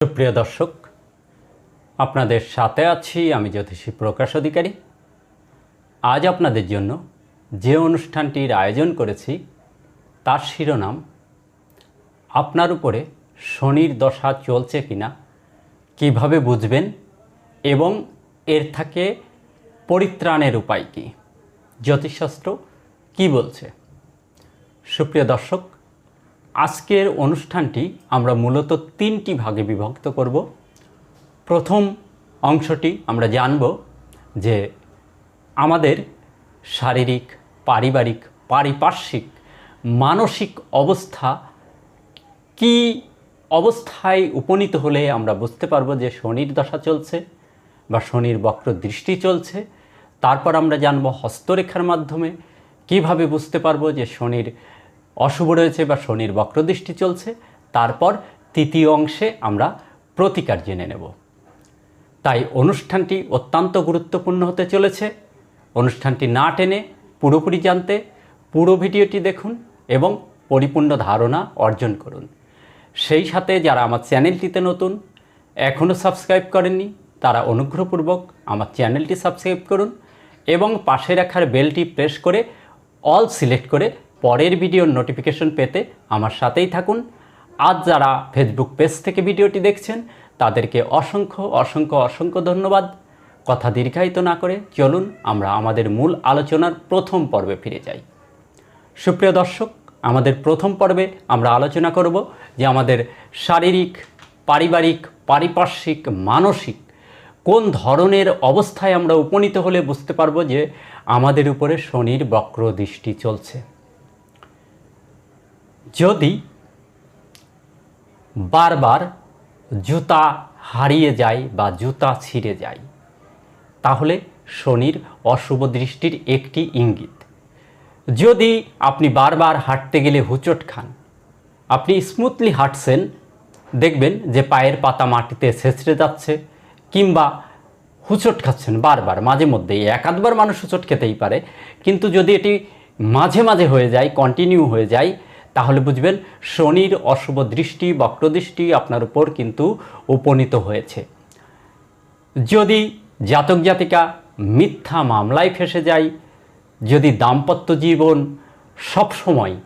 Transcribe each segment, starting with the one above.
সুপ্রিয় দর্শক, আপনাদের সাথে আছি আমি জ্যোতিষী প্রকাশ অধিকারী। আজ আপনাদের জন্য যে অনুষ্ঠানটির আয়োজন করেছি, তার শিরোনাম, আপনার উপরে শনির দশা চলছে কিনা, কীভাবে বুঝবেন এবং এর থেকে পরিত্রাণের উপায় কী? জ্যোতিষশাস্ত্র কি বলছে? সুপ্রিয় দর্শক আজকের অনুষ্ঠানটি আমরা মূলত তিনটি ভাগে বিভক্ত করব। প্রথম অংশটি আমরা জানব যে আমাদের শারীরিক, পারিবারিক, পারিপার্শ্বিক, মানসিক অবস্থা কি অবস্থায় উপনীত হলে আমরা বুঝতে পারব যে শনির দশা চলছে বা শনির বক্র দৃষ্টি চলছে। তারপর আমরা জানব হস্তরেখার মাধ্যমে কীভাবে বুঝতে পারব যে শনির অশুভ রয়েছে বা শনির বক্রদৃষ্টি চলছে, তারপর তৃতীয় অংশে আমরা প্রতিকার জেনে নেব। তাই অনুষ্ঠানটি অত্যন্ত গুরুত্বপূর্ণ হতে চলেছে। অনুষ্ঠানটি না টেনে পুরোপুরি জানতে পুরো ভিডিওটি দেখুন এবং পরিপূর্ণ ধারণা অর্জন করুন। সেই সাথে যারা আমার চ্যানেলটিতে নতুন এখনও সাবস্ক্রাইব করেননি, তারা অনুগ্রহপূর্বক আমার চ্যানেলটি সাবস্ক্রাইব করুন এবং পাশে রাখার বেলটি প্রেস করে অল সিলেক্ট করে পরের ভিডিওর নোটিফিকেশন পেতে আমার সাথেই থাকুন। আজ যারা ফেসবুক পেজ থেকে ভিডিওটি দেখছেন, তাদেরকে অসংখ্য অসংখ্য অসংখ্য ধন্যবাদ। কথা দীর্ঘায়িত না করে চলুন আমরা আমাদের মূল আলোচনার প্রথম পর্বে ফিরে যাই। সুপ্রিয় দর্শক, আমাদের প্রথম পর্বে আমরা আলোচনা করব যে আমাদের শারীরিক, পারিবারিক, পারিপার্শ্বিক, মানসিক কোন ধরনের অবস্থায় আমরা উপনীত হলে বুঝতে পারব যে আমাদের উপরে শনির বক্র দৃষ্টি চলছে। যদি বারবার জুতা হারিয়ে যায় বা জুতা ছিঁড়ে যায়, তাহলে শনির অশুভ দৃষ্টির একটি ইঙ্গিত। যদি আপনি বারবার হাঁটতে গেলে হুচট খান, আপনি স্মুথলি হাঁটছেন, দেখবেন যে পায়ের পাতা মাটিতে ছেঁচড়ে যাচ্ছে কিংবা হুচট খাচ্ছেন বারবার, মাঝে মধ্যেই এক আধবার মানুষ হুচট খেতেই পারে। কিন্তু যদি এটি মাঝে মাঝে হয়ে যায় কন্টিনিউ হয়ে যায় তাহলে বুঝবেন শনির অশুভ দৃষ্টি, বক্রদৃষ্টি আপনার উপর কিন্তু উপনীত হয়েছে। যদি জাতক জাতিকা মিথ্যা মামলায় ফেসে যায়, যদি দাম্পত্য জীবন সবসময়,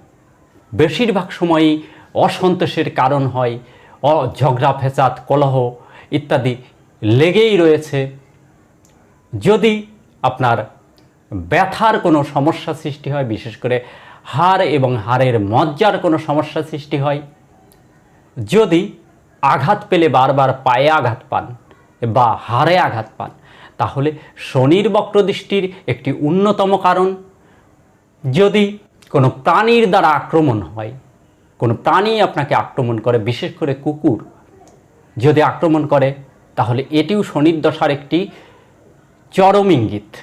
বেশিরভাগ সময়ই অসন্তোষের কারণ হয়, অ, ঝগড়া ফেসাদ কলহ ইত্যাদি লেগেই রয়েছে, যদি আপনার ব্যথার কোনো সমস্যা সৃষ্টি হয়, বিশেষ করে হাড় এবং হাড়ের মজ্জার কোনো সমস্যা সৃষ্টি হয়? যদি আঘাত পেলে বারবার পায়ে আঘাত পান বা হাড়ে আঘাত পান, তাহলে শনির বক্রদৃষ্টির একটি অন্যতম কারণ। যদি কোনো প্রাণীর দ্বারা আক্রমণ হয়, কোনো প্রাণী আপনাকে আক্রমণ করে, বিশেষ করে কুকুর, যদি আক্রমণ করে, তাহলে এটিও শনির দশার একটি চরম ইঙ্গিত।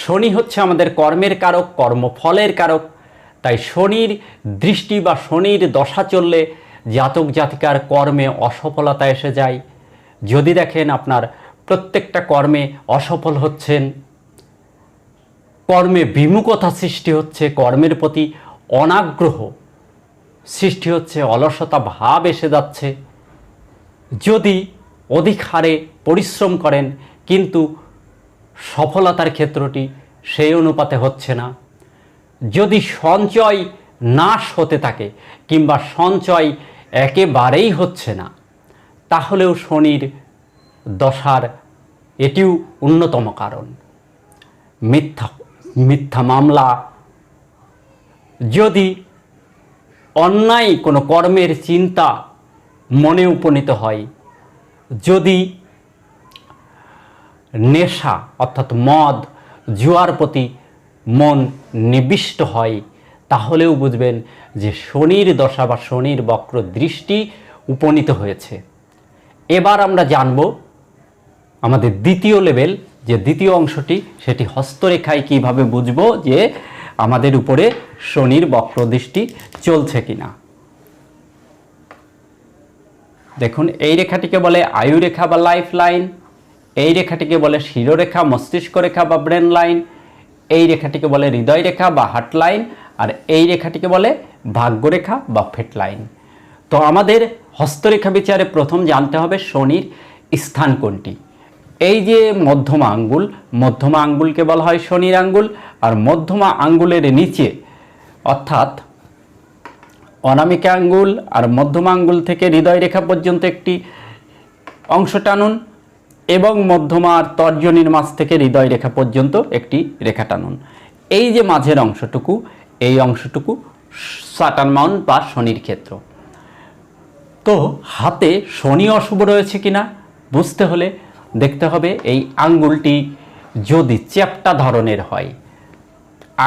শনি হচ্ছে আমাদের কর্মের কারক, কর্মফলের কারক। তাই শনির দৃষ্টি বা শনির দশা চললে জাতক জাতিকার কর্মে অসফলতা এসে যায়। যদি দেখেন আপনার প্রত্যেকটা কর্মে অসফল হচ্ছেন, কর্মে বিমুখতা সৃষ্টি হচ্ছে, কর্মের প্রতি অনাগ্রহ সৃষ্টি হচ্ছে, অলসতা ভাব এসে যাচ্ছে। যদি অধিক হারে পরিশ্রম করেন, কিন্তু সফলতার ক্ষেত্রটি সেই অনুপাতে হচ্ছে না। যদি সঞ্চয় নাশ হতে থাকে কিংবা সঞ্চয় একেবারেই হচ্ছে না, তাহলেও শনির দশার এটিও অন্যতম কারণ। মিথ্যা মিথ্যা মামলা যদি অন্যায় কোনো কর্মের চিন্তা মনে উপনীত হয়, যদি নেশা, অর্থাৎ মদ, জুয়ার প্রতি মন নিবিষ্ট হয়, তাহলেও বুঝবেন যে শনির দশা বা শনির বক্র দৃষ্টি উপনীত হয়েছে। এবার আমরা জানব আমাদের দ্বিতীয় লেভেল, যে দ্বিতীয় অংশটি, সেটি হস্তরেখায় কীভাবে বুঝব যে আমাদের উপরে শনির বক্র দৃষ্টি চলছে কিনা। দেখুন, এই রেখাটিকে বলে আয়ু রেখা বা লাইফ লাইন এই রেখাটিকে বলে শিরোরেখা, মস্তিষ্ক রেখা বা ব্রেন লাইন এই রেখাটিকে বলে হৃদয় রেখা বা হার্ট লাইন আর এই রেখাটিকে বলে ভাগ্যরেখা বা ফেট লাইন তো আমাদের হস্তরেখা বিচারে প্রথম জানতে হবে শনির স্থান কোনটি। এই যে মধ্যমা আঙ্গুল, মধ্যমা আঙ্গুলকে বলা হয় শনির আঙ্গুল, আর মধ্যমা আঙ্গুলের নিচে, অর্থাৎ অনামিকা আঙ্গুল আর মধ্যমা আঙ্গুল থেকে হৃদয় রেখা পর্যন্ত একটি অংশ টানুন। এবং মধ্যমার তর্জনীর মাঝ থেকে হৃদয় রেখা পর্যন্ত একটি রেখা টানুন। এই যে মাঝের অংশটুকু, এই অংশটুকু সাটান মাউন্ট বা শনির ক্ষেত্র। তো হাতে শনি অশুভ রয়েছে কিনা বুঝতে হলে দেখতে হবে এই আঙ্গুলটি যদি চ্যাপ্টা ধরনের হয়।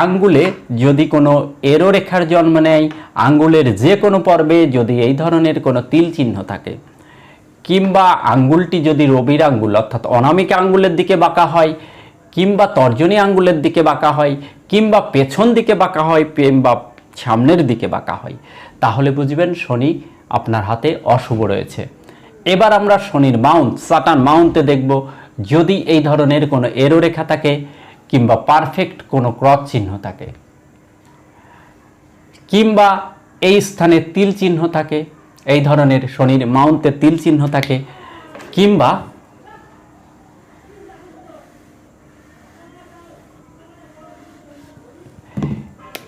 আঙ্গুলে যদি কোনো এরো রেখার জন্ম নেয়, আঙ্গুলের যে কোনো পর্বে যদি এই ধরনের কোনো তিল চিহ্ন থাকে কিংবা আঙ্গুলটি যদি রবির আঙ্গুল, অর্থাৎ অনামিকা আঙ্গুলের দিকে বাঁকা হয়, কিংবা তর্জনী আঙ্গুলের দিকে বাঁকা হয়, কিংবা পেছন দিকে বাঁকা হয়, কিংবা সামনের দিকে বাঁকা হয়, তাহলে বুঝবেন শনি আপনার হাতে অশুভ রয়েছে। এবার আমরা শনির মাউন্ট সাটান মাউন্টে দেখব, যদি এই ধরনের কোনো এরো রেখা থাকে, কিংবা পারফেক্ট কোনো ক্রস চিহ্ন থাকে, কিংবা এই স্থানে তিল চিহ্ন থাকে এই ধরনের শনির মাউন্টে তিল চিহ্ন থাকে, কিংবা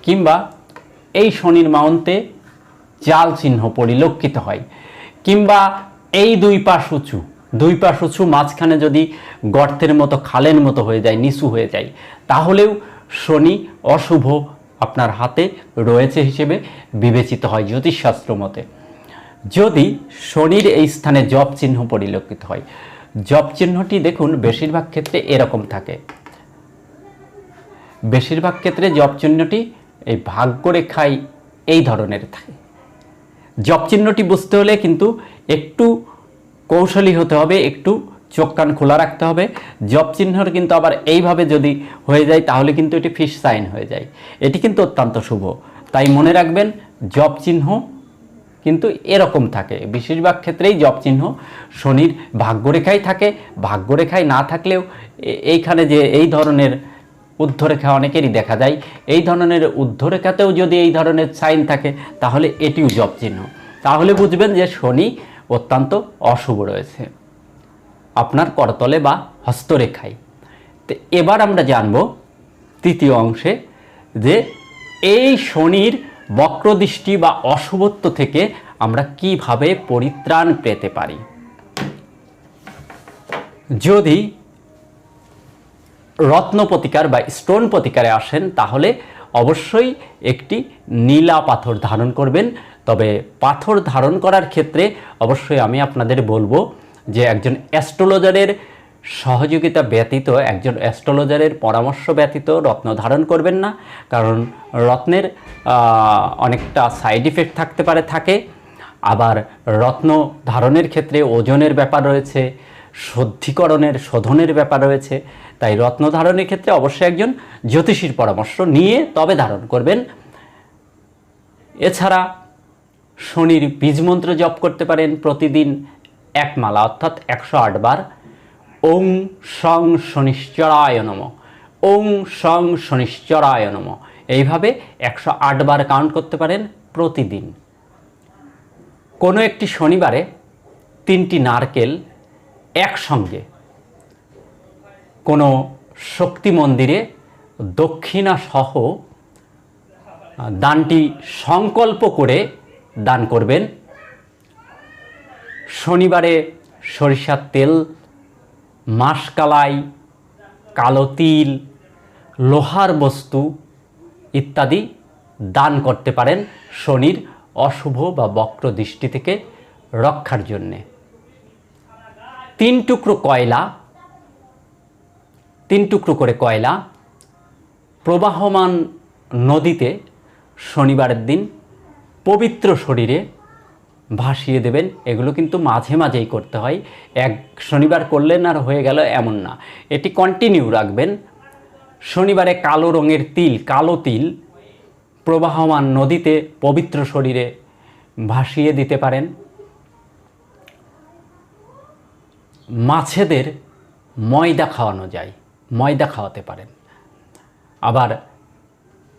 কিংবা এই শনির মাউন্টে জাল চিহ্ন পরিলক্ষিত হয়, কিংবা এই দুই পাশ উঁচু, দুই পাশ উঁচু মাঝখানে যদি গর্তের মতো, খালের মতো হয়ে যায়, নিচু হয়ে যায়, তাহলেও শনি অশুভ আপনার হাতে রয়েছে হিসেবে বিবেচিত হয় জ্যোতিষশাস্ত্র মতে। যদি শনির এই স্থানে জব চিহ্ন পরিলক্ষিত হয়, জব চিহ্নটি দেখুন বেশিরভাগ ক্ষেত্রে এরকম থাকে। বেশিরভাগ ক্ষেত্রে জব চিহ্নটি এই ভাগ্যরেখায় এই ধরনের থাকে। জব চিহ্নটি বুঝতে হলে কিন্তু একটু কৌশলী হতে হবে, একটু চোখ কান খোলা রাখতে হবে। জব চিহ্নর কিন্তু আবার এইভাবে যদি হয়ে যায়, তাহলে কিন্তু এটি ফিশ সাইন হয়ে যায়। এটি কিন্তু অত্যন্ত শুভ। তাই মনে রাখবেন, জব চিহ্ন কিন্তু এরকম থাকে। বেশিরভাগ ক্ষেত্রেই জব চিহ্ন শনির ভাগ্যরেখায় থাকে। ভাগ্যরেখায় না থাকলেও এইখানে যে এই ধরনের ঊর্ধ্বরেখা অনেকেরই দেখা যায়। এই ধরনের ঊর্ধ্বরেখাতেও যদি এই ধরনের সাইন থাকে, তাহলে এটিও জব চিহ্ন। তাহলে বুঝবেন যে শনি অত্যন্ত অশুভ রয়েছে। আপনার করতলে বা হস্তরেখায়। তো এবার আমরা জানব তৃতীয় অংশে যে এই শনির বক্রদৃষ্টি বা অশুভত্ব থেকে আমরা কীভাবে পরিত্রাণ পেতে পারি? যদি রত্ন প্রতিকার বা স্টোন প্রতিকারে আসেন, তাহলে অবশ্যই একটি নীলা পাথর ধারণ করবেন। তবে পাথর ধারণ করার ক্ষেত্রে অবশ্যই আমি আপনাদের বলব যে একজন অ্যাস্ট্রোলজারের সহযোগিতা ব্যতীত, একজন অ্যাস্ট্রোলজারের পরামর্শ ব্যতীত রত্ন ধারণ করবেন না। কারণ রত্নের অনেকটা সাইড ইফেক্ট থাকতে পারে, থাকে। আবার রত্ন ধারণের ক্ষেত্রে ওজনের ব্যাপার রয়েছে শুদ্ধিকরণের শোধনের ব্যাপার রয়েছে। তাই রত্ন ধারণের ক্ষেত্রে অবশ্যই একজন জ্যোতিষীর পরামর্শ নিয়ে তবে ধারণ করবেন। এছাড়া শনির বীজমন্ত্র জপ করতে পারেন প্রতিদিন এক মালা, অর্থাৎ একশো বার। ওং সং শনিশ্চরায় নম। ওং সং শনিশ্চরায় নম। এইভাবে একশো বার কাউন্ট করতে পারেন প্রতিদিন। কোনো একটি শনিবারে তিনটি নারকেল একসঙ্গে কোনো শক্তি মন্দিরে দক্ষিণা সহ দানটি সংকল্প করে দান করবেন। শনিবারে সরিষার তেল মাসকালাই, কালো তিল, লোহার বস্তু ইত্যাদি দান করতে পারেন শনির অশুভ বা বক্র দৃষ্টি থেকে রক্ষার জন্যে। তিন টুকরো কয়লা, তিন টুকরো করে কয়লা প্রবাহমান নদীতে শনিবারের দিন পবিত্র শরীরে ভাসিয়ে দেবেন। এগুলো কিন্তু মাঝে মাঝেই করতে হয়। এক শনিবার করলেন আর হয়ে গেল এমন না। এটি কন্টিনিউ রাখবেন। শনিবারে কালো রঙের তিল, কালো তিল প্রবাহমান নদীতে পবিত্র শরীরে ভাসিয়ে দিতে পারেন। মাছেদের ময়দা খাওয়ানো যায়, ময়দা খাওয়াতে পারেন। আবার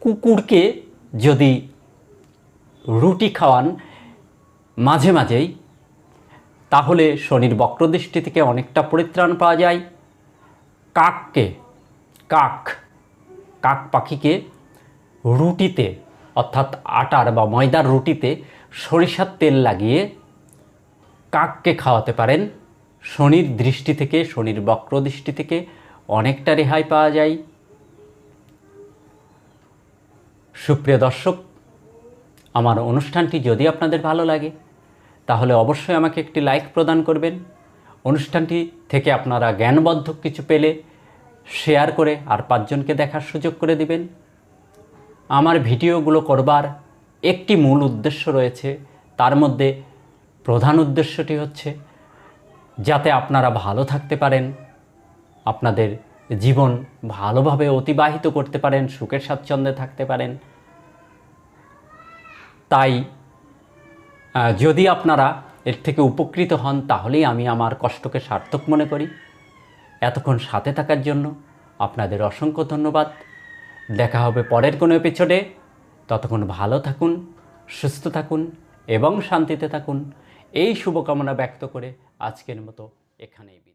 কুকুরকে যদি রুটি খাওয়ান মাঝে মাঝেই। তাহলে শনির বক্রদৃষ্টি থেকে অনেকটা পরিত্রাণ পাওয়া যায়। কাককে, কাক কাক পাখিকে রুটিতে, অর্থাৎ আটার বা ময়দার রুটিতে সরিষার তেল লাগিয়ে কাককে খাওয়াতে পারেন। শনির দৃষ্টি থেকে, শনির বক্রদৃষ্টি থেকে অনেকটা রেহাই পাওয়া যায়। সুপ্রিয় দর্শক, আমার অনুষ্ঠানটি যদি আপনাদের ভালো লাগে তাহলে অবশ্যই আমাকে একটি লাইক প্রদান করবেন। অনুষ্ঠানটি থেকে আপনারা জ্ঞানবদ্ধ কিছু পেলে শেয়ার করে আর পাঁচজনকে দেখার সুযোগ করে দিবেন। আমার ভিডিওগুলো করবার একটি মূল উদ্দেশ্য রয়েছে। তার মধ্যে প্রধান উদ্দেশ্যটি হচ্ছে যাতে আপনারা ভালো থাকতে পারেন, আপনাদের জীবন ভালোভাবে অতিবাহিত করতে পারেন, সুখের স্বাচ্ছন্দ্যে থাকতে পারেন। তাই যদি আপনারা এর থেকে উপকৃত হন, তাহলেই আমি আমার কষ্টকে সার্থক মনে করি। এতক্ষণ সাথে থাকার জন্য আপনাদের অসংখ্য ধন্যবাদ। দেখা হবে পরের কোনো এপিসোডে ততক্ষণ ভালো থাকুন, সুস্থ থাকুন এবং শান্তিতে থাকুন। এই শুভকামনা ব্যক্ত করে আজকের মতো এখানেই